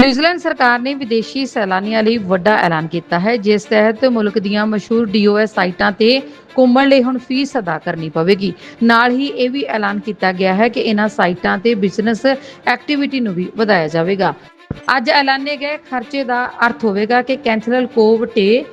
New Zealand ਸਰਕਾਰ ਨੇ ਵਿਦੇਸ਼ੀ ਸੈਲਾਨੀਆਂ ਲਈ ਵੱਡਾ ਐਲਾਨ ਕੀਤਾ ਹੈ, ਜਿਸ ਤਹਿਤ ਮੁਲਕ ਦੀਆਂ ਮਸ਼ਹੂਰ ਡੀਓਐਸ ਸਾਈਟਾਂ ਤੇ ਘੁੰਮਣ ਲਈ ਹੁਣ ਫੀਸ ਅਦਾ ਕਰਨੀ ਪਵੇਗੀ। ਨਾਲ ਹੀ ਇਹ ਵੀ ਐਲਾਨ ਕੀਤਾ ਗਿਆ ਹੈ ਕਿ ਇਹਨਾਂ ਸਾਈਟਾਂ ਤੇ ਬਿਜ਼ਨਸ ਐਕਟੀਵਿਟੀ ਨੂੰ ਵੀ ਵਧਾਇਆ ਜਾਵੇਗਾ। ਅੱਜ ਐਲਾਨੇ ਗਏ ਖਰਚੇ ਦਾ ਅਰਥ ਹੋਵੇਗਾ ਕਿ Cathedral Cove Te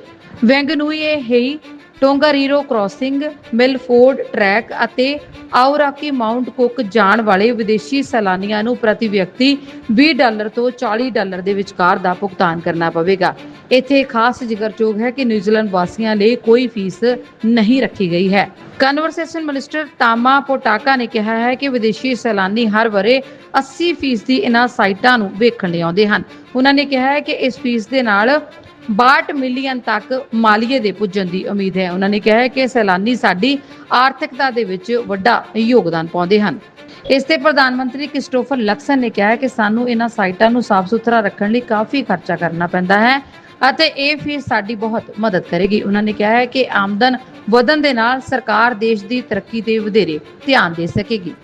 Whanganui Hei Tongariro Crossing, Milford Track ਅਤੇ ਆਉਰਾਕੀ ਮਾਊਂਟ ਕੁੱਕ ਜਾਣ ਵਾਲੇ ਵਿਦੇਸ਼ੀ ਸੈਲਾਨੀਆਂ ਨੂੰ ਪ੍ਰਤੀ ਵਿਅਕਤੀ 20 ਡਾਲਰ ਤੋਂ 40 ਡਾਲਰ ਦੇ ਵਿਚਕਾਰ ਦਾ ਭੁਗਤਾਨ ਕਰਨਾ ਪਵੇਗਾ। ਇੱਥੇ ਖਾਸ ਜ਼ਿਕਰਯੋਗ ਹੈ ਕਿ ਨਿਊਜ਼ੀਲੈਂਡ ਵਾਸੀਆਂ ਲਈ ਕੋਈ ਫੀਸ ਨਹੀਂ ਰੱਖੀ ਗਈ ਹੈ। ਕਨਵਰਸੇਸ਼ਨ ਮਿਨਿਸਟਰ ਤਾਮਾ ਪੋਟਾਕਾ ਨੇ ਕਿਹਾ ਹੈ ਕਿ ਵਿਦੇਸ਼ੀ ਸੈਲਾਨੀ ਹਰ ਵਰੇ 80% ਦੀ ਇਹਨਾਂ ਸਾਈਟਾਂ ਨੂੰ ਵੇਖਣ ਲਈ ਆਉਂਦੇ ਹਨ। ਉਹਨਾਂ ਨੇ ਕਿਹਾ ਹੈ ਕਿ ਇਸ ਫੀਸ ਦੇ ਨਾਲ 62 ਮਿਲੀਅਨ ਤੱਕ ਮਾਲੀਏ ਦੇ ਪੁੱਜਣ ਦੀ ਉਮੀਦ ਹੈ। ਉਹਨਾਂ ਨੇ ਕਿਹਾ ਹੈ ਕਿ ਸੈਲਾਨੀ ਸਾਡੀ ਆਰਥਿਕਤਾ ਦੇ ਵਿੱਚ ਵੱਡਾ ਯੋਗਦਾਨ ਪਾਉਂਦੇ ਹਨ। ਇਸ ਤੇ ਪ੍ਰਧਾਨ ਮੰਤਰੀ ਕ੍ਰਿਸਟੋਫਰ ਲਕਸਨ ਨੇ ਕਿਹਾ ਹੈ ਕਿ ਸਾਨੂੰ ਇਹਨਾਂ ਸਾਈਟਾਂ ਨੂੰ ਸਾਫ਼ ਸੁਥਰਾ ਰੱਖਣ ਲਈ ਕਾਫੀ ਖਰਚਾ ਕਰਨਾ ਪੈਂਦਾ ਹੈ ਅਤੇ ਇਹ ਫੀਸ ਸਾਡੀ ਬਹੁਤ ਮਦਦ ਕਰੇਗੀ। ਉਹਨਾਂ ਨੇ ਕਿਹਾ ਹੈ ਕਿ ਆਮਦਨ ਵਧਣ ਦੇ ਨਾਲ ਸਰਕਾਰ ਦੇਸ਼ ਦੀ ਤਰੱਕੀ ਤੇ ਵਧੇਰੇ ਧਿਆਨ ਦੇ ਸਕੇਗੀ।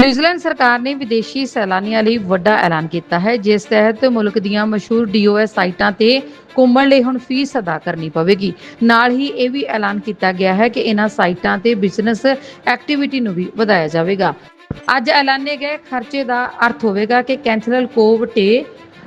ਨਿਊਜ਼ੀਲੈਂਡ ਸਰਕਾਰ ਨੇ ਵਿਦੇਸ਼ੀ ਸੈਲਾਨੀਆਂ ਲਈ ਵੱਡਾ ਐਲਾਨ ਕੀਤਾ ਹੈ, ਜਿਸ ਤਹਿਤ ਮੁਲਕ ਦੀਆਂ ਮਸ਼ਹੂਰ ਡੀਓਐਸ ਸਾਈਟਾਂ ਤੇ ਘੁੰਮਣ ਲਈ ਹੁਣ ਫੀਸ ਅਦਾ ਕਰਨੀ ਪਵੇਗੀ। ਨਾਲ ਹੀ ਇਹ ਵੀ ਐਲਾਨ ਕੀਤਾ ਗਿਆ ਹੈ ਕਿ ਇਹਨਾਂ ਸਾਈਟਾਂ ਤੇ ਬਿਜ਼ਨਸ ਐਕਟੀਵਿਟੀ ਨੂੰ ਵੀ ਵਧਾਇਆ ਜਾਵੇਗਾ। ਅੱਜ ਐਲਾਨੇ ਗਏ ਖਰਚੇ ਦਾ ਅਰਥ ਹੋਵੇਗਾ ਕਿ Cathedral Cove Te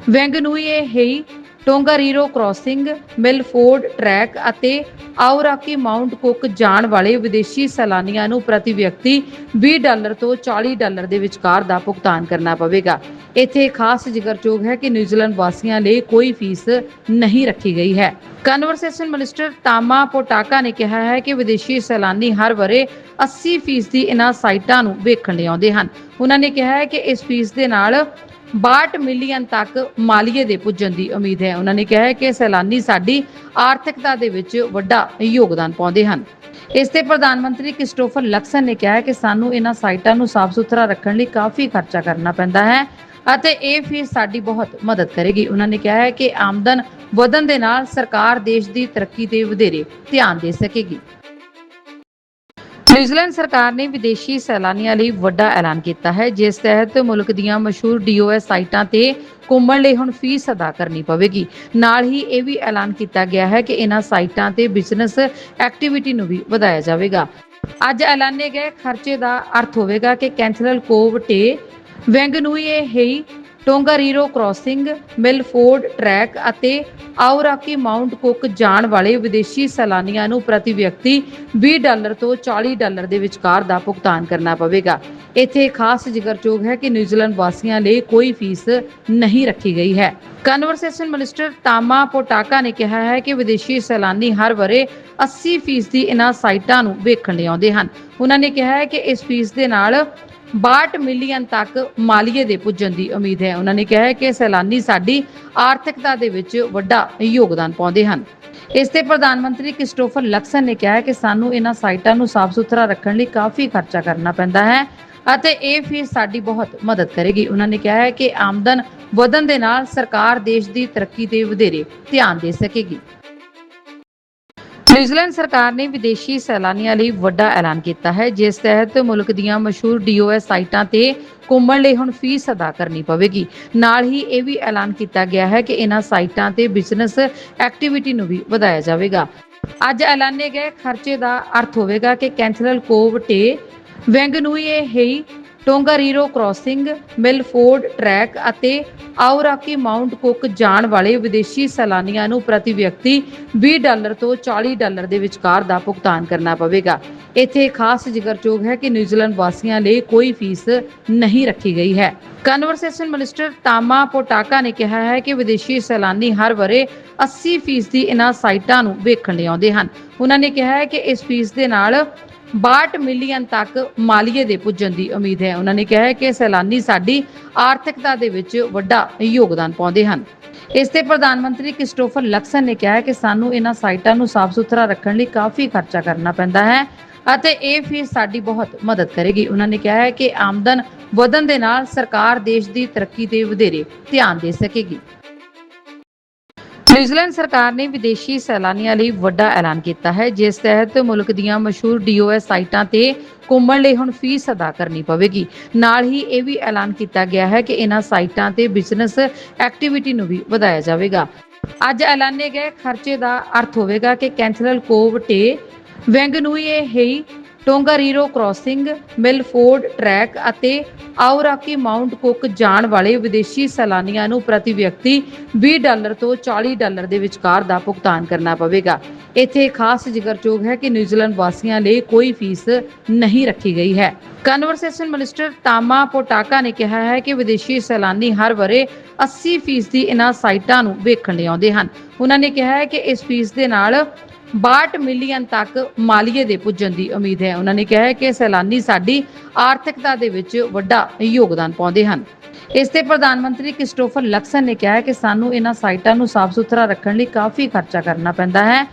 Whanganui Hei Tongariro Crossing, Milford Track ਅਤੇ ਆਉਰਾਕੀ ਮਾਊਂਟ ਕੁੱਕ ਜਾਣ ਵਾਲੇ ਵਿਦੇਸ਼ੀ ਸੈਲਾਨੀਆਂ ਨੂੰ ਪ੍ਰਤੀ ਵਿਅਕਤੀ 20 ਡਾਲਰ ਤੋਂ 40 ਡਾਲਰ ਦੇ ਵਿਚਕਾਰ ਦਾ ਭੁਗਤਾਨ ਕਰਨਾ ਪਵੇਗਾ। ਇੱਥੇ ਖਾਸ ਜ਼ਿਕਰਯੋਗ ਹੈ ਕਿ ਨਿਊਜ਼ੀਲੈਂਡ ਵਾਸੀਆਂ ਲਈ ਕੋਈ ਫੀਸ ਨਹੀਂ ਰੱਖੀ ਗਈ ਹੈ। ਕਨਵਰਸੇਸ਼ਨ ਮਿਨਿਸਟਰ ਤਾਮਾ ਪੋਟਾਕਾ ਨੇ ਕਿਹਾ ਹੈ ਕਿ ਵਿਦੇਸ਼ੀ ਸੈਲਾਨੀ ਹਰ ਵਰੇ 80% ਦੀ ਇਹਨਾਂ ਸਾਈਟਾਂ ਨੂੰ ਵੇਖਣ ਲਈ ਆਉਂਦੇ ਹਨ। ਉਹਨਾਂ ਨੇ ਕਿਹਾ ਹੈ ਕਿ ਇਸ ਫੀਸ ਦੇ ਨਾਲ 62 ਮਿਲੀਅਨ ਤੱਕ ਮਾਲੀਏ ਦੇ ਪੁੱਜਣ ਦੀ ਉਮੀਦ ਹੈ। ਉਹਨਾਂ ਨੇ ਕਿਹਾ ਹੈ ਕਿ ਸੈਲਾਨੀ ਸਾਡੀ ਆਰਥਿਕਤਾ ਦੇ ਵਿੱਚ ਵੱਡਾ ਯੋਗਦਾਨ ਪਾਉਂਦੇ ਹਨ। ਇਸ ਤੇ ਪ੍ਰਧਾਨ ਮੰਤਰੀ ਕ੍ਰਿਸਟੋਫਰ ਲਕਸਨ ਨੇ ਕਿਹਾ ਹੈ ਕਿ ਸਾਨੂੰ ਇਹਨਾਂ ਸਾਈਟਾਂ ਨੂੰ ਸਾਫ਼ ਸੁਥਰਾ ਰੱਖਣ ਲਈ ਕਾਫੀ ਖਰਚਾ ਕਰਨਾ ਪੈਂਦਾ ਹੈ ਅਤੇ ਇਹ ਫੀਸ ਸਾਡੀ ਬਹੁਤ ਮਦਦ ਕਰੇਗੀ। ਉਹਨਾਂ ਨੇ ਕਿਹਾ ਹੈ ਕਿ ਆਮਦਨ ਵਧਣ ਦੇ ਨਾਲ ਸਰਕਾਰ ਦੇਸ਼ ਦੀ ਤਰੱਕੀ ਤੇ ਵਧੇਰੇ ਧਿਆਨ ਦੇ ਸਕੇਗੀ। ਨਿਊਜ਼ੀਲੈਂਡ ਸਰਕਾਰ ਨੇ ਵਿਦੇਸ਼ੀ ਸੈਲਾਨੀਆਂ ਲਈ ਵੱਡਾ ਐਲਾਨ ਕੀਤਾ ਹੈ, ਜਿਸ ਤਹਿਤ ਮੁਲਕ ਦੀਆਂ ਮਸ਼ਹੂਰ ਡੀਓਐਸ ਸਾਈਟਾਂ ਤੇ ਘੁੰਮਣ ਲਈ ਹੁਣ ਫੀਸ ਅਦਾ ਕਰਨੀ ਪਵੇਗੀ। ਨਾਲ ਹੀ ਇਹ ਵੀ ਐਲਾਨ ਕੀਤਾ ਗਿਆ ਹੈ ਕਿ ਇਹਨਾਂ ਸਾਈਟਾਂ ਤੇ ਬਿਜ਼ਨਸ ਐਕਟੀਵਿਟੀ ਨੂੰ ਵੀ ਵਧਾਇਆ ਜਾਵੇਗਾ। ਅੱਜ ਐਲਾਨੇ ਗਏ ਖਰਚੇ ਦਾ ਅਰਥ ਹੋਵੇਗਾ ਕਿ Cathedral Cove Te Whanganui Hei Tongariro Crossing, Milford Track ਅਤੇ ਆਉਰਾਕੀ ਮਾਊਂਟ ਕੁੱਕ ਜਾਣ ਵਾਲੇ ਵਿਦੇਸ਼ੀ ਸੈਲਾਨੀਆਂ ਨੂੰ ਪ੍ਰਤੀ ਵਿਅਕਤੀ 20 ਡਾਲਰ ਤੋਂ 40 ਡਾਲਰ ਦੇ ਵਿਚਕਾਰ ਦਾ ਭੁਗਤਾਨ ਕਰਨਾ ਪਵੇਗਾ। ਇੱਥੇ ਖਾਸ ਜ਼ਿਕਰਯੋਗ ਹੈ ਕਿ ਨਿਊਜ਼ੀਲੈਂਡ ਵਾਸੀਆਂ ਲਈ ਕੋਈ ਫੀਸ ਨਹੀਂ ਰੱਖੀ ਗਈ ਹੈ। ਕਨਵਰਸੇਸ਼ਨ ਮਿਨਿਸਟਰ ਤਾਮਾ ਪੋਟਾਕਾ ਨੇ ਕਿਹਾ ਹੈ ਕਿ ਵਿਦੇਸ਼ੀ ਸੈਲਾਨੀ ਹਰ ਵਰੇ 80% ਦੀ ਇਹਨਾਂ ਸਾਈਟਾਂ ਨੂੰ ਵੇਖਣ ਲਈ ਆਉਂਦੇ ਹਨ। ਉਹਨਾਂ ਨੇ ਕਿਹਾ ਹੈ ਕਿ ਇਸ ਫੀਸ ਦੇ ਨਾਲ 62 ਮਿਲੀਅਨ ਤੱਕ ਮਾਲੀਏ ਦੇ ਪੁੱਜਣ ਦੀ ਉਮੀਦ ਹੈ। ਉਹਨਾਂ ਨੇ ਕਿਹਾ ਹੈ ਕਿ ਸੈਲਾਨੀ ਸਾਡੀ ਆਰਥਿਕਤਾ ਦੇ ਵਿੱਚ ਵੱਡਾ ਯੋਗਦਾਨ ਪਾਉਂਦੇ ਹਨ। ਇਸ ਤੇ ਪ੍ਰਧਾਨ ਮੰਤਰੀ ਕ੍ਰਿਸਟੋਫਰ ਲਕਸਨ ਨੇ ਕਿਹਾ ਹੈ ਕਿ ਸਾਨੂੰ ਇਹਨਾਂ ਸਾਈਟਾਂ ਨੂੰ ਸਾਫ਼ ਸੁਥਰਾ ਰੱਖਣ ਲਈ ਕਾਫੀ ਖਰਚਾ ਕਰਨਾ ਪੈਂਦਾ ਹੈ ਅਤੇ ਇਹ ਫੀਸ ਸਾਡੀ ਬਹੁਤ ਮਦਦ ਕਰੇਗੀ। ਉਹਨਾਂ ਨੇ ਕਿਹਾ ਹੈ ਕਿ ਆਮਦਨ ਵਧਣ ਦੇ ਨਾਲ ਸਰਕਾਰ ਦੇਸ਼ ਦੀ ਤਰੱਕੀ ਤੇ ਵਧੇਰੇ ਧਿਆਨ ਦੇ ਸਕੇਗੀ। ਨਿਊਜ਼ੀਲੈਂਡ ਸਰਕਾਰ ਨੇ ਵਿਦੇਸ਼ੀ ਸੈਲਾਨੀਆਂ ਲਈ ਵੱਡਾ ਐਲਾਨ ਕੀਤਾ ਹੈ, ਜਿਸ ਤਹਿਤ ਮੁਲਕ ਦੀਆਂ ਮਸ਼ਹੂਰ ਡੀਓਐਸ ਸਾਈਟਾਂ ਤੇ ਘੁੰਮਣ ਲਈ ਹੁਣ ਫੀਸ ਅਦਾ ਕਰਨੀ ਪਵੇਗੀ। ਨਾਲ ਹੀ ਇਹ ਵੀ ਐਲਾਨ ਕੀਤਾ ਗਿਆ ਹੈ ਕਿ ਇਹਨਾਂ ਸਾਈਟਾਂ ਤੇ ਬਿਜ਼ਨਸ ਐਕਟੀਵਿਟੀ ਨੂੰ ਵੀ ਵਧਾਇਆ ਜਾਵੇਗਾ। ਅੱਜ ਐਲਾਨੇ ਗਏ ਖਰਚੇ ਦਾ ਅਰਥ ਹੋਵੇਗਾ ਕਿ Cathedral Cove Te Whanganui Hei Tongariro Crossing, Milford Track ਅਤੇ ਆਉਰਾਕੀ ਮਾਊਂਟ ਕੁੱਕ ਜਾਣ ਵਾਲੇ ਵਿਦੇਸ਼ੀ ਸੈਲਾਨੀਆਂ ਨੂੰ ਪ੍ਰਤੀ ਵਿਅਕਤੀ 20 ਡਾਲਰ ਤੋਂ 40 ਡਾਲਰ ਦੇ ਵਿਚਕਾਰ ਦਾ ਭੁਗਤਾਨ ਕਰਨਾ ਪਵੇਗਾ। ਇੱਥੇ ਖਾਸ ਜ਼ਿਕਰਯੋਗ ਹੈ ਕਿ ਨਿਊਜ਼ੀਲੈਂਡ ਵਾਸੀਆਂ ਲਈ ਕੋਈ ਫੀਸ ਨਹੀਂ ਰੱਖੀ ਗਈ ਹੈ। ਕਨਵਰਸੇਸ਼ਨ ਮਿਨਿਸਟਰ ਤਾਮਾ ਪੋਟਾਕਾ ਨੇ ਕਿਹਾ ਹੈ ਕਿ ਵਿਦੇਸ਼ੀ ਸੈਲਾਨੀ ਹਰ ਵਰੇ 80% ਦੀ ਇਹਨਾਂ ਸਾਈਟਾਂ ਨੂੰ ਵੇਖਣ ਲਈ ਆਉਂਦੇ ਹਨ। ਉਹਨਾਂ ਨੇ ਕਿਹਾ ਹੈ ਕਿ ਇਸ ਫੀਸ ਦੇ ਨਾਲ 62 ਮਿਲੀਅਨ ਤੱਕ ਮਾਲੀਏ ਦੇ ਪੁੱਜਣ ਦੀ ਉਮੀਦ ਹੈ। ਉਹਨਾਂ ਨੇ ਕਿਹਾ ਹੈ ਕਿ ਸੈਲਾਨੀ ਸਾਡੀ ਆਰਥਿਕਤਾ ਦੇ ਵਿੱਚ ਵੱਡਾ ਯੋਗਦਾਨ ਪਾਉਂਦੇ ਹਨ। ਇਸ ਤੇ ਪ੍ਰਧਾਨ ਮੰਤਰੀ ਕ੍ਰਿਸਟੋਫਰ ਲਕਸਨ ਨੇ ਕਿਹਾ ਹੈ ਕਿ ਸਾਨੂੰ ਇਹਨਾਂ ਸਾਈਟਾਂ ਨੂੰ ਸਾਫ਼ ਸੁਥਰਾ ਰੱਖਣ ਲਈ ਕਾਫੀ ਖਰਚਾ ਕਰਨਾ ਪੈਂਦਾ ਹੈ ਅਤੇ ਇਹ ਫੀਸ ਸਾਡੀ ਬਹੁਤ ਮਦਦ ਕਰੇਗੀ। ਉਹਨਾਂ ਨੇ ਕਿਹਾ ਹੈ ਕਿ ਆਮਦਨ ਵਧਣ ਦੇ ਨਾਲ ਸਰਕਾਰ ਦੇਸ਼ ਦੀ ਤਰੱਕੀ ਤੇ ਵਧੇਰੇ ਧਿਆਨ ਦੇ ਸਕੇਗੀ। ਨਿਊਜ਼ੀਲੈਂਡ ਸਰਕਾਰ ਨੇ ਵਿਦੇਸ਼ੀ ਸੈਲਾਨੀਆਂ ਲਈ ਵੱਡਾ ਐਲਾਨ ਕੀਤਾ ਹੈ, ਜਿਸ ਤਹਿਤ ਮੁਲਕ ਦੀਆਂ ਮਸ਼ਹੂਰ ਡੀਓਐਸ ਸਾਈਟਾਂ ਤੇ ਘੁੰਮਣ ਲਈ ਹੁਣ ਫੀਸ ਅਦਾ ਕਰਨੀ ਪਵੇਗੀ। ਨਾਲ ਹੀ ਇਹ ਵੀ ਐਲਾਨ ਕੀਤਾ ਗਿਆ ਹੈ ਕਿ ਇਹਨਾਂ ਸਾਈਟਾਂ ਤੇ ਬਿਜ਼ਨਸ ਐਕਟੀਵਿਟੀ ਨੂੰ ਵੀ ਵਧਾਇਆ ਜਾਵੇਗਾ। ਅੱਜ ਐਲਾਨੇ ਗਏ ਖਰਚੇ ਦਾ ਅਰਥ ਹੋਵੇਗਾ ਕਿ Cathedral Cove Te Whanganui Hei Tongariro Crossing, Milford Track ਅਤੇ ਆਉਰਾਕੀ ਮਾਊਂਟ ਕੁੱਕ ਜਾਣ ਵਾਲੇ ਵਿਦੇਸ਼ੀ ਸੈਲਾਨੀਆਂ ਨੂੰ ਪ੍ਰਤੀ ਵਿਅਕਤੀ 20 ਡਾਲਰ ਤੋਂ 40 ਡਾਲਰ ਦੇ ਵਿਚਕਾਰ ਦਾ ਭੁਗਤਾਨ ਕਰਨਾ ਪਵੇਗਾ। ਇੱਥੇ ਖਾਸ ਜ਼ਿਕਰਯੋਗ ਹੈ ਕਿ ਨਿਊਜ਼ੀਲੈਂਡ ਵਾਸੀਆਂ ਲਈ ਕੋਈ ਫੀਸ ਨਹੀਂ ਰੱਖੀ ਗਈ ਹੈ। ਕਨਵਰਸੇਸ਼ਨ ਮਿਨਿਸਟਰ ਤਾਮਾ ਪੋਟਾਕਾ ਨੇ ਕਿਹਾ ਹੈ ਕਿ ਵਿਦੇਸ਼ੀ ਸੈਲਾਨੀ ਹਰ ਵਰੇ 80% ਦੀ ਇਹਨਾਂ ਸਾਈਟਾਂ ਨੂੰ ਵੇਖਣ ਲਈ ਆਉਂਦੇ ਹਨ। ਉਹਨਾਂ ਨੇ ਕਿਹਾ ਹੈ ਕਿ ਇਸ ਫੀਸ ਦੇ ਨਾਲ 62 ਮਿਲੀਅਨ ਤੱਕ ਮਾਲੀਏ ਦੇ ਪੁੱਜਣ ਦੀ ਉਮੀਦ ਹੈ। ਉਹਨਾਂ ਨੇ ਕਿਹਾ ਹੈ ਕਿ ਸੈਲਾਨੀ ਸਾਡੀ ਆਰਥਿਕਤਾ ਦੇ ਵਿੱਚ ਵੱਡਾ ਯੋਗਦਾਨ ਪਾਉਂਦੇ ਹਨ। ਇਸ ਤੇ ਪ੍ਰਧਾਨ ਮੰਤਰੀ ਕ੍ਰਿਸਟੋਫਰ ਲਕਸਨ ਨੇ ਕਿਹਾ ਹੈ ਕਿ ਸਾਨੂੰ ਇਹਨਾਂ ਸਾਈਟਾਂ ਨੂੰ ਸਾਫ਼ ਸੁਥਰਾ ਰੱਖਣ ਲਈ ਕਾਫੀ ਖਰਚਾ ਕਰਨਾ ਪੈਂਦਾ ਹੈ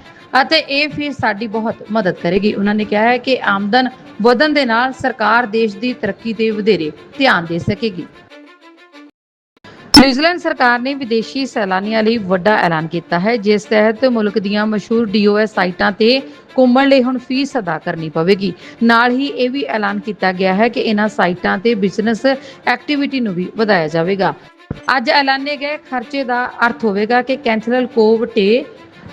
ਅਤੇ ਇਹ ਫੀਸ ਸਾਡੀ ਬਹੁਤ ਮਦਦ ਕਰੇਗੀ। ਉਹਨਾਂ ਨੇ ਕਿਹਾ ਹੈ ਕਿ ਆਮਦਨ ਵਧਣ ਦੇ ਨਾਲ ਸਰਕਾਰ ਦੇਸ਼ ਦੀ ਤਰੱਕੀ ਤੇ ਵਧੇਰੇ ਧਿਆਨ ਦੇ ਸਕੇਗੀ। ਨਿਊਜ਼ੀਲੈਂਡ ਸਰਕਾਰ ਨੇ ਵਿਦੇਸ਼ੀ ਸੈਲਾਨੀਆਂ ਲਈ ਵੱਡਾ ਐਲਾਨ ਕੀਤਾ ਹੈ, ਜਿਸ ਤਹਿਤ ਮੁਲਕ ਦੀਆਂ ਮਸ਼ਹੂਰ ਡੀਓਐਸ ਸਾਈਟਾਂ ਤੇ ਘੁੰਮਣ ਲਈ ਹੁਣ ਫੀਸ ਅਦਾ ਕਰਨੀ ਪਵੇਗੀ। ਨਾਲ ਹੀ ਇਹ ਵੀ ਐਲਾਨ ਕੀਤਾ ਗਿਆ ਹੈ ਕਿ ਇਹਨਾਂ ਸਾਈਟਾਂ ਤੇ ਬਿਜ਼ਨਸ ਐਕਟੀਵਿਟੀ ਨੂੰ ਵੀ ਵਧਾਇਆ ਜਾਵੇਗਾ। ਅੱਜ ਐਲਾਨੇ ਗਏ ਖਰਚੇ ਦਾ ਅਰਥ ਹੋਵੇਗਾ ਕਿ Cathedral Cove Te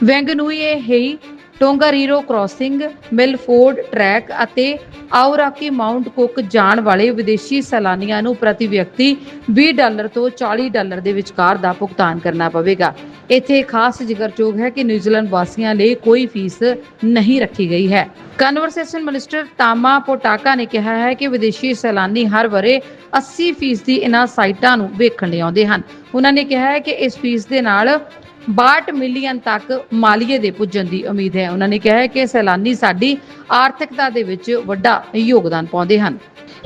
Whanganui Hei Tongariro Crossing, Milford Track ਅਤੇ ਆਉਰਾਕੀ ਮਾਊਂਟ ਕੁੱਕ ਜਾਣ ਵਾਲੇ ਵਿਦੇਸ਼ੀ ਸੈਲਾਨੀਆਂ ਨੂੰ ਪ੍ਰਤੀ ਵਿਅਕਤੀ 20 ਡਾਲਰ ਤੋਂ 40 ਡਾਲਰ ਦੇ ਵਿਚਕਾਰ ਦਾ ਭੁਗਤਾਨ ਕਰਨਾ ਪਵੇਗਾ। ਇੱਥੇ ਖਾਸ ਜ਼ਿਕਰਯੋਗ ਹੈ ਕਿ ਨਿਊਜ਼ੀਲੈਂਡ ਵਾਸੀਆਂ ਲਈ ਕੋਈ ਫੀਸ ਨਹੀਂ ਰੱਖੀ ਗਈ ਹੈ। ਕਨਵਰਸੇਸ਼ਨ ਮਿਨਿਸਟਰ ਤਾਮਾ ਪੋਟਾਕਾ ਨੇ ਕਿਹਾ ਹੈ ਕਿ ਵਿਦੇਸ਼ੀ ਸੈਲਾਨੀ ਹਰ ਵਰੇ 80% ਦੀ ਇਹਨਾਂ ਸਾਈਟਾਂ ਨੂੰ ਵੇਖਣ ਲਈ ਆਉਂਦੇ ਹਨ। ਉਹਨਾਂ ਨੇ ਕਿਹਾ ਹੈ ਕਿ ਇਸ ਫੀਸ ਦੇ ਨਾਲ 62 ਮਿਲੀਅਨ ਤੱਕ ਮਾਲੀਏ ਦੇ ਪੁੱਜਣ ਦੀ ਉਮੀਦ ਹੈ। ਉਹਨਾਂ ਨੇ ਕਿਹਾ ਹੈ ਕਿ ਸੈਲਾਨੀ ਸਾਡੀ ਆਰਥਿਕਤਾ ਦੇ ਵਿੱਚ ਵੱਡਾ ਯੋਗਦਾਨ ਪਾਉਂਦੇ ਹਨ।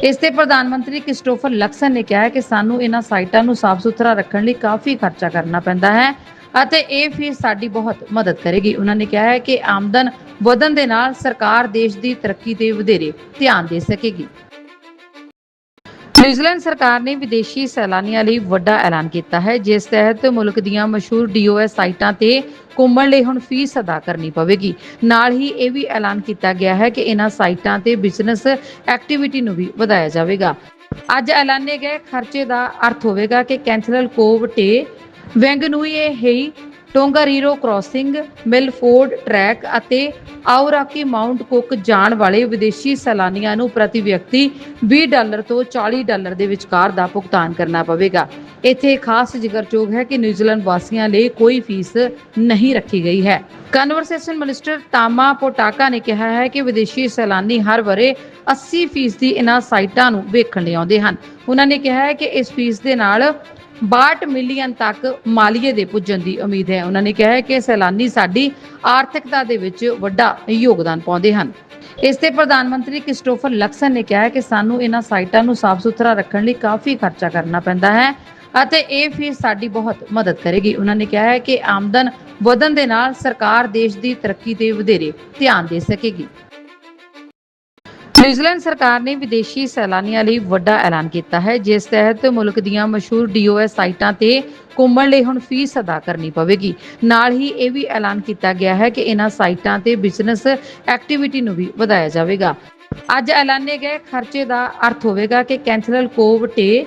ਇਸ ਤੇ ਪ੍ਰਧਾਨ ਮੰਤਰੀ ਕ੍ਰਿਸਟੋਫਰ ਲਕਸਨ ਨੇ ਕਿਹਾ ਹੈ ਕਿ ਸਾਨੂੰ ਇਹਨਾਂ ਸਾਈਟਾਂ ਨੂੰ ਸਾਫ਼ ਸੁਥਰਾ ਰੱਖਣ ਲਈ ਕਾਫੀ ਖਰਚਾ ਕਰਨਾ ਪੈਂਦਾ ਹੈ ਅਤੇ ਇਹ ਫੀਸ ਸਾਡੀ ਬਹੁਤ ਮਦਦ ਕਰੇਗੀ। ਉਹਨਾਂ ਨੇ ਕਿਹਾ ਹੈ ਕਿ ਆਮਦਨ ਵਧਣ ਦੇ ਨਾਲ ਸਰਕਾਰ ਦੇਸ਼ ਦੀ ਤਰੱਕੀ ਤੇ ਵਧੇਰੇ ਧਿਆਨ ਦੇ ਸਕੇਗੀ। ਨਿਊਜ਼ੀਲੈਂਡ ਸਰਕਾਰ ਨੇ ਵਿਦੇਸ਼ੀ ਸੈਲਾਨੀਆਂ ਲਈ ਵੱਡਾ ਐਲਾਨ ਕੀਤਾ ਹੈ, ਜਿਸ ਤਹਿਤ ਮੁਲਕ ਦੀਆਂ ਮਸ਼ਹੂਰ ਡੀਓਐਸ ਸਾਈਟਾਂ ਤੇ ਘੁੰਮਣ ਲਈ ਹੁਣ ਫੀਸ ਅਦਾ ਕਰਨੀ ਪਵੇਗੀ। ਨਾਲ ਹੀ ਇਹ ਵੀ ਐਲਾਨ ਕੀਤਾ ਗਿਆ ਹੈ ਕਿ ਇਹਨਾਂ ਸਾਈਟਾਂ ਤੇ ਬਿਜ਼ਨਸ ਐਕਟੀਵਿਟੀ ਨੂੰ ਵੀ ਵਧਾਇਆ ਜਾਵੇਗਾ। ਅੱਜ ਐਲਾਨੇ ਗਏ ਖਰਚੇ ਦਾ ਅਰਥ ਹੋਵੇਗਾ ਕਿ Cathedral Cove Te Whanganui Hei Tongariro Crossing, Milford Track ਅਤੇ ਆਉਰਾਕੀ ਮਾਊਂਟ ਕੁੱਕ ਜਾਣ ਵਾਲੇ ਵਿਦੇਸ਼ੀ ਸੈਲਾਨੀਆਂ ਨੂੰ ਪ੍ਰਤੀ ਵਿਅਕਤੀ 20 ਡਾਲਰ ਤੋਂ 40 ਡਾਲਰ ਦੇ ਵਿਚਕਾਰ ਦਾ ਭੁਗਤਾਨ ਕਰਨਾ ਪਵੇਗਾ। ਇੱਥੇ ਖਾਸ ਜ਼ਿਕਰਯੋਗ ਹੈ ਕਿ ਨਿਊਜ਼ੀਲੈਂਡ ਵਾਸੀਆਂ ਲਈ ਕੋਈ ਫੀਸ ਨਹੀਂ ਰੱਖੀ ਗਈ ਹੈ। ਕਨਵਰਸੇਸ਼ਨ ਮਿਨਿਸਟਰ ਤਾਮਾ ਪੋਟਾਕਾ ਨੇ ਕਿਹਾ ਹੈ ਕਿ ਵਿਦੇਸ਼ੀ ਸੈਲਾਨੀ ਹਰ ਵਰੇ 80% ਦੀ ਇਹਨਾਂ ਸਾਈਟਾਂ ਨੂੰ ਵੇਖਣ ਲਈ ਆਉਂਦੇ ਹਨ। ਉਹਨਾਂ ਨੇ ਕਿਹਾ ਹੈ ਕਿ ਇਸ ਫੀਸ ਦੇ ਨਾਲ 62 ਮਿਲੀਅਨ ਤੱਕ ਮਾਲੀਏ ਦੇ ਪੁੱਜਣ ਦੀ ਉਮੀਦ ਹੈ। ਉਹਨਾਂ ਨੇ ਕਿਹਾ ਹੈ ਕਿ ਸੈਲਾਨੀ ਸਾਡੀ ਆਰਥਿਕਤਾ ਦੇ ਵਿੱਚ ਵੱਡਾ ਯੋਗਦਾਨ ਪਾਉਂਦੇ ਹਨ। ਇਸ ਤੇ ਪ੍ਰਧਾਨ ਮੰਤਰੀ ਕ੍ਰਿਸਟੋਫਰ ਲਕਸਨ ਨੇ ਕਿਹਾ ਹੈ ਕਿ ਸਾਨੂੰ ਇਹਨਾਂ ਸਾਈਟਾਂ ਨੂੰ ਸਾਫ਼ ਸੁਥਰਾ ਰੱਖਣ ਲਈ ਕਾਫੀ ਖਰਚਾ ਕਰਨਾ ਪੈਂਦਾ ਹੈ ਅਤੇ ਇਹ ਫੀਸ ਸਾਡੀ ਬਹੁਤ ਮਦਦ ਕਰੇਗੀ। ਉਹਨਾਂ ਨੇ ਕਿਹਾ ਹੈ ਕਿ ਆਮਦਨ ਵਧਣ ਦੇ ਨਾਲ ਸਰਕਾਰ ਦੇਸ਼ ਦੀ ਤਰੱਕੀ ਤੇ ਵਧੇਰੇ ਧਿਆਨ ਦੇ ਸਕੇਗੀ। ਨਿਊਜ਼ੀਲੈਂਡ ਸਰਕਾਰ ਨੇ ਵਿਦੇਸ਼ੀ ਸੈਲਾਨੀਆਂ ਲਈ ਵੱਡਾ ਐਲਾਨ ਕੀਤਾ ਹੈ, ਜਿਸ ਤਹਿਤ ਮੁਲਕ ਦੀਆਂ ਮਸ਼ਹੂਰ ਡੀਓਐਸ ਸਾਈਟਾਂ ਤੇ ਘੁੰਮਣ ਲਈ ਹੁਣ ਫੀਸ ਅਦਾ ਕਰਨੀ ਪਵੇਗੀ। ਨਾਲ ਹੀ ਇਹ ਵੀ ਐਲਾਨ ਕੀਤਾ ਗਿਆ ਹੈ ਕਿ ਇਹਨਾਂ ਸਾਈਟਾਂ ਤੇ ਬਿਜ਼ਨਸ ਐਕਟੀਵਿਟੀ ਨੂੰ ਵੀ ਵਧਾਇਆ ਜਾਵੇਗਾ। ਅੱਜ ਐਲਾਨੇ ਗਏ ਖਰਚੇ ਦਾ ਅਰਥ ਹੋਵੇਗਾ ਕਿ Cathedral Cove Te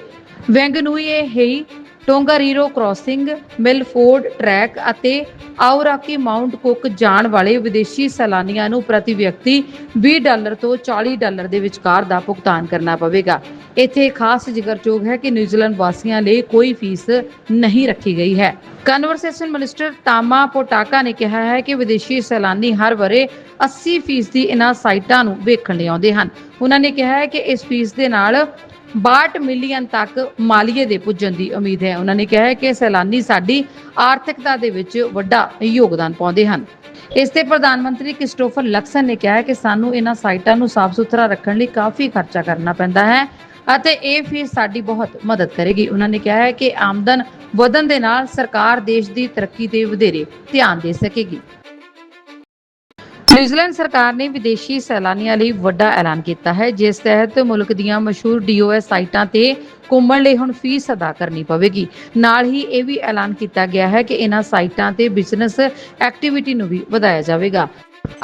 Whanganui Hei Tongariro Crossing, Milford Track ਅਤੇ ਆਉਰਾਕੀ ਮਾਊਂਟ ਕੁੱਕ ਜਾਣ ਵਾਲੇ ਵਿਦੇਸ਼ੀ ਸੈਲਾਨੀਆਂ ਨੂੰ ਪ੍ਰਤੀ ਵਿਅਕਤੀ 20 ਡਾਲਰ ਤੋਂ 40 ਡਾਲਰ ਦੇ ਵਿਚਕਾਰ ਦਾ ਭੁਗਤਾਨ ਕਰਨਾ ਪਵੇਗਾ। ਇੱਥੇ ਖਾਸ ਜ਼ਿਕਰਯੋਗ ਹੈ ਕਿ ਨਿਊਜ਼ੀਲੈਂਡ ਵਾਸੀਆਂ ਲਈ ਕੋਈ ਫੀਸ ਨਹੀਂ ਰੱਖੀ ਗਈ ਹੈ। ਕਨਵਰਸੇਸ਼ਨ ਮਿਨਿਸਟਰ ਤਾਮਾ ਪੋਟਾਕਾ ਨੇ ਕਿਹਾ ਹੈ ਕਿ ਵਿਦੇਸ਼ੀ ਸੈਲਾਨੀ ਹਰ ਵਰੇ 80% ਦੀ ਇਹਨਾਂ ਸਾਈਟਾਂ ਨੂੰ ਵੇਖਣ ਲਈ ਆਉਂਦੇ ਹਨ। ਉਹਨਾਂ ਨੇ ਕਿਹਾ ਹੈ ਕਿ ਇਸ ਫੀਸ ਦੇ ਨਾਲ 62 ਮਿਲੀਅਨ ਤੱਕ ਮਾਲੀਏ ਦੇ ਪੁੱਜਣ ਦੀ ਉਮੀਦ ਹੈ। ਉਹਨਾਂ ਨੇ ਕਿਹਾ ਹੈ ਕਿ ਸੈਲਾਨੀ ਸਾਡੀ ਆਰਥਿਕਤਾ ਦੇ ਵਿੱਚ ਵੱਡਾ ਯੋਗਦਾਨ ਪਾਉਂਦੇ ਹਨ। ਇਸ ਤੇ ਪ੍ਰਧਾਨ ਮੰਤਰੀ ਕ੍ਰਿਸਟੋਫਰ ਲਕਸਨ ਨੇ ਕਿਹਾ ਹੈ ਕਿ ਸਾਨੂੰ ਇਹਨਾਂ ਸਾਈਟਾਂ ਨੂੰ ਸਾਫ਼ ਸੁਥਰਾ ਰੱਖਣ ਲਈ ਕਾਫੀ ਖਰਚਾ ਕਰਨਾ ਪੈਂਦਾ ਹੈ ਅਤੇ ਇਹ ਫੀਸ ਸਾਡੀ ਬਹੁਤ ਮਦਦ ਕਰੇਗੀ। ਉਹਨਾਂ ਨੇ ਕਿਹਾ ਹੈ ਕਿ ਆਮਦਨ ਵਧਣ ਦੇ ਨਾਲ ਸਰਕਾਰ ਦੇਸ਼ ਦੀ ਤਰੱਕੀ ਤੇ ਵਧੇਰੇ ਧਿਆਨ ਦੇ ਸਕੇਗੀ। ਨਿਊਜ਼ੀਲੈਂਡ ਸਰਕਾਰ ਨੇ ਵਿਦੇਸ਼ੀ ਸੈਲਾਨੀਆਂ ਲਈ ਵੱਡਾ ਐਲਾਨ ਕੀਤਾ ਹੈ, ਜਿਸ ਤਹਿਤ ਮੁਲਕ ਦੀਆਂ ਮਸ਼ਹੂਰ ਡੀਓਐਸ ਸਾਈਟਾਂ ਤੇ ਘੁੰਮਣ ਲਈ ਹੁਣ ਫੀਸ ਅਦਾ ਕਰਨੀ ਪਵੇਗੀ। ਨਾਲ ਹੀ ਇਹ ਵੀ ਐਲਾਨ ਕੀਤਾ ਗਿਆ ਹੈ ਕਿ ਇਹਨਾਂ ਸਾਈਟਾਂ ਤੇ ਬਿਜ਼ਨਸ ਐਕਟੀਵਿਟੀ ਨੂੰ ਵੀ ਵਧਾਇਆ ਜਾਵੇਗਾ।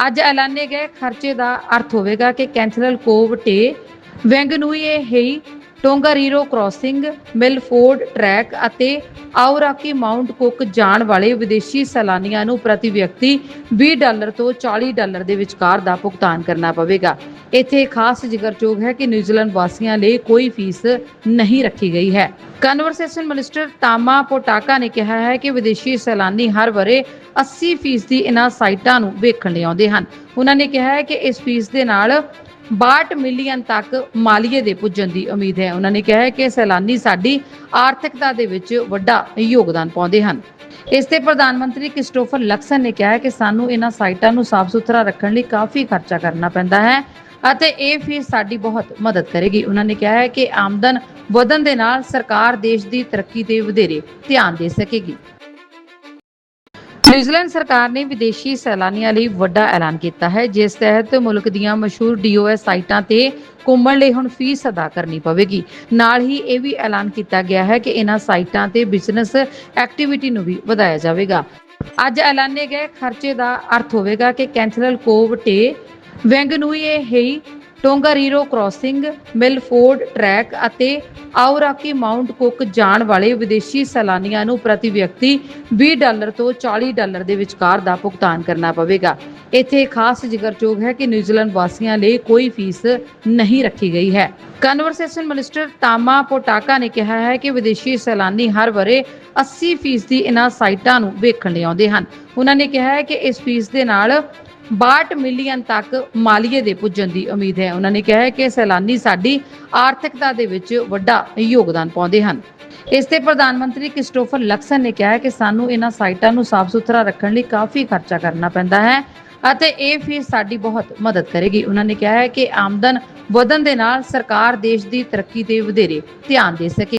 ਅੱਜ ਐਲਾਨੇ ਗਏ ਖਰਚੇ ਦਾ ਅਰਥ ਹੋਵੇਗਾ ਕਿ Cathedral Cove Te Whanganui Hei Tongariro Crossing, Milford Track ਅਤੇ ਆਉਰਾਕੀ ਮਾਊਂਟ ਕੁੱਕ ਜਾਣ ਵਾਲੇ ਵਿਦੇਸ਼ੀ ਸੈਲਾਨੀਆਂ ਨੂੰ ਪ੍ਰਤੀ ਵਿਅਕਤੀ 20 ਡਾਲਰ ਤੋਂ 40 ਡਾਲਰ ਦੇ ਵਿਚਕਾਰ ਦਾ ਭੁਗਤਾਨ ਕਰਨਾ ਪਵੇਗਾ। ਇੱਥੇ ਖਾਸ ਜ਼ਿਕਰਯੋਗ ਹੈ ਕਿ ਨਿਊਜ਼ੀਲੈਂਡ ਵਾਸੀਆਂ ਲਈ ਕੋਈ ਫੀਸ ਨਹੀਂ ਰੱਖੀ ਗਈ ਹੈ। ਕਨਵਰਸੇਸ਼ਨ ਮਿਨਿਸਟਰ ਤਾਮਾ ਪੋਟਾਕਾ ਨੇ ਕਿਹਾ ਹੈ ਕਿ ਵਿਦੇਸ਼ੀ ਸੈਲਾਨੀ ਹਰ ਵਰੇ 80 ਫੀਸ ਦੀ ਇਹਨਾਂ ਸਾਈਟਾਂ ਨੂੰ ਵੇਖਣ ਲਈ ਆਉਂਦੇ ਹਨ। ਉਹਨਾਂ ਨੇ ਕਿਹਾ ਹੈ ਕਿ ਇਸ ਫੀਸ ਦੇ ਨਾਲ 62 ਮਿਲੀਅਨ ਤੱਕ ਮਾਲੀਏ ਦੇ ਪੁੱਜਣ ਦੀ ਉਮੀਦ ਹੈ। ਉਹਨਾਂ ਨੇ ਕਿਹਾ ਹੈ ਕਿ ਸੈਲਾਨੀ ਸਾਡੀ ਆਰਥਿਕਤਾ ਦੇ ਵਿੱਚ ਵੱਡਾ ਯੋਗਦਾਨ ਪਾਉਂਦੇ ਹਨ। ਇਸ ਤੇ ਪ੍ਰਧਾਨ ਮੰਤਰੀ ਕ੍ਰਿਸਟੋਫਰ ਲਕਸਨ ਨੇ ਕਿਹਾ ਹੈ ਕਿ ਸਾਨੂੰ ਇਹਨਾਂ ਸਾਈਟਾਂ ਨੂੰ ਸਾਫ਼ ਸੁਥਰਾ ਰੱਖਣ ਲਈ ਕਾਫੀ ਖਰਚਾ ਕਰਨਾ ਪੈਂਦਾ ਹੈ ਅਤੇ ਇਹ ਫੀਸ ਸਾਡੀ ਬਹੁਤ ਮਦਦ ਕਰੇਗੀ। ਉਹਨਾਂ ਨੇ ਕਿਹਾ ਹੈ ਕਿ ਆਮਦਨ ਵਧਣ ਦੇ ਨਾਲ ਸਰਕਾਰ ਦੇਸ਼ ਦੀ ਤਰੱਕੀ ਤੇ ਵਧੇਰੇ ਧਿਆਨ ਦੇ ਸਕੇਗੀ। ਨਿਊਜ਼ੀਲੈਂਡ ਸਰਕਾਰ ਨੇ ਵਿਦੇਸ਼ੀ ਸੈਲਾਨੀਆਂ ਲਈ ਵੱਡਾ ਐਲਾਨ ਕੀਤਾ ਹੈ, ਜਿਸ ਤਹਿਤ ਮੁਲਕ ਦੀਆਂ ਮਸ਼ਹੂਰ ਡੀਓਐਸ ਸਾਈਟਾਂ ਤੇ ਘੁੰਮਣ ਲਈ ਹੁਣ ਫੀਸ ਅਦਾ ਕਰਨੀ ਪਵੇਗੀ। ਨਾਲ ਹੀ ਇਹ ਵੀ ਐਲਾਨ ਕੀਤਾ ਗਿਆ ਹੈ ਕਿ ਇਹਨਾਂ ਸਾਈਟਾਂ ਤੇ ਬਿਜ਼ਨਸ ਐਕਟੀਵਿਟੀ ਨੂੰ ਵੀ ਵਧਾਇਆ ਜਾਵੇਗਾ। ਅੱਜ ਐਲਾਨੇ ਗਏ ਖਰਚੇ ਦਾ ਅਰਥ ਹੋਵੇਗਾ ਕਿ Cathedral Cove Te Whanganui Hei Tongariro Crossing, Milford Track ਅਤੇ ਆਉਰਾਕੀ ਮਾਊਂਟ ਕੁੱਕ ਜਾਣ ਵਾਲੇ ਵਿਦੇਸ਼ੀ ਸੈਲਾਨੀਆਂ ਨੂੰ ਪ੍ਰਤੀ ਵਿਅਕਤੀ 20 ਡਾਲਰ ਤੋਂ 40 ਡਾਲਰ ਦੇ ਵਿਚਕਾਰ ਦਾ ਭੁਗਤਾਨ ਕਰਨਾ ਪਵੇਗਾ। ਇੱਥੇ ਖਾਸ ਜ਼ਿਕਰਯੋਗ ਹੈ ਕਿ ਨਿਊਜ਼ੀਲੈਂਡ ਵਾਸੀਆਂ ਲਈ ਕੋਈ ਫੀਸ ਨਹੀਂ ਰੱਖੀ ਗਈ ਹੈ। ਕਨਵਰਸੇਸ਼ਨ ਮਿਨਿਸਟਰ ਤਾਮਾ ਪੋਟਾਕਾ ਨੇ ਕਿਹਾ ਹੈ ਕਿ ਵਿਦੇਸ਼ੀ ਸੈਲਾਨੀ ਹਰ ਵਰੇ 80 ਫੀਸ ਦੀ ਇਹਨਾਂ ਸਾਈਟਾਂ ਨੂੰ ਵੇਖਣ ਲਈ ਆਉਂਦੇ ਹਨ। ਉਹਨਾਂ ਨੇ ਕਿਹਾ ਹੈ ਕਿ ਇਸ ਫੀਸ ਦੇ ਨਾਲ 62 ਮਿਲੀਅਨ ਤੱਕ ਮਾਲੀਏ ਦੇ ਪੁੱਜਣ ਦੀ ਉਮੀਦ ਹੈ। ਉਹਨਾਂ ਨੇ ਕਿਹਾ ਹੈ ਕਿ ਸੈਲਾਨੀ ਸਾਡੀ ਆਰਥਿਕਤਾ ਦੇ ਵਿੱਚ ਵੱਡਾ ਯੋਗਦਾਨ ਪਾਉਂਦੇ ਹਨ। ਇਸ ਤੇ ਪ੍ਰਧਾਨ ਮੰਤਰੀ ਕ੍ਰਿਸਟੋਫਰ ਲਕਸਨ ਨੇ ਕਿਹਾ ਹੈ ਕਿ ਸਾਨੂੰ ਇਹਨਾਂ ਸਾਈਟਾਂ ਨੂੰ ਸਾਫ਼ ਸੁਥਰਾ ਰੱਖਣ ਲਈ ਕਾਫੀ ਖਰਚਾ ਕਰਨਾ ਪੈਂਦਾ ਹੈ ਅਤੇ ਇਹ ਫੀਸ ਸਾਡੀ ਬਹੁਤ ਮਦਦ ਕਰੇਗੀ। ਉਹਨਾਂ ਨੇ ਕਿਹਾ ਹੈ ਕਿ ਆਮਦਨ ਵਧਣ ਦੇ ਨਾਲ ਸਰਕਾਰ ਦੇਸ਼ ਦੀ ਤਰੱਕੀ ਤੇ ਵਧੇਰੇ ਧਿਆਨ ਦੇ ਸਕੇ।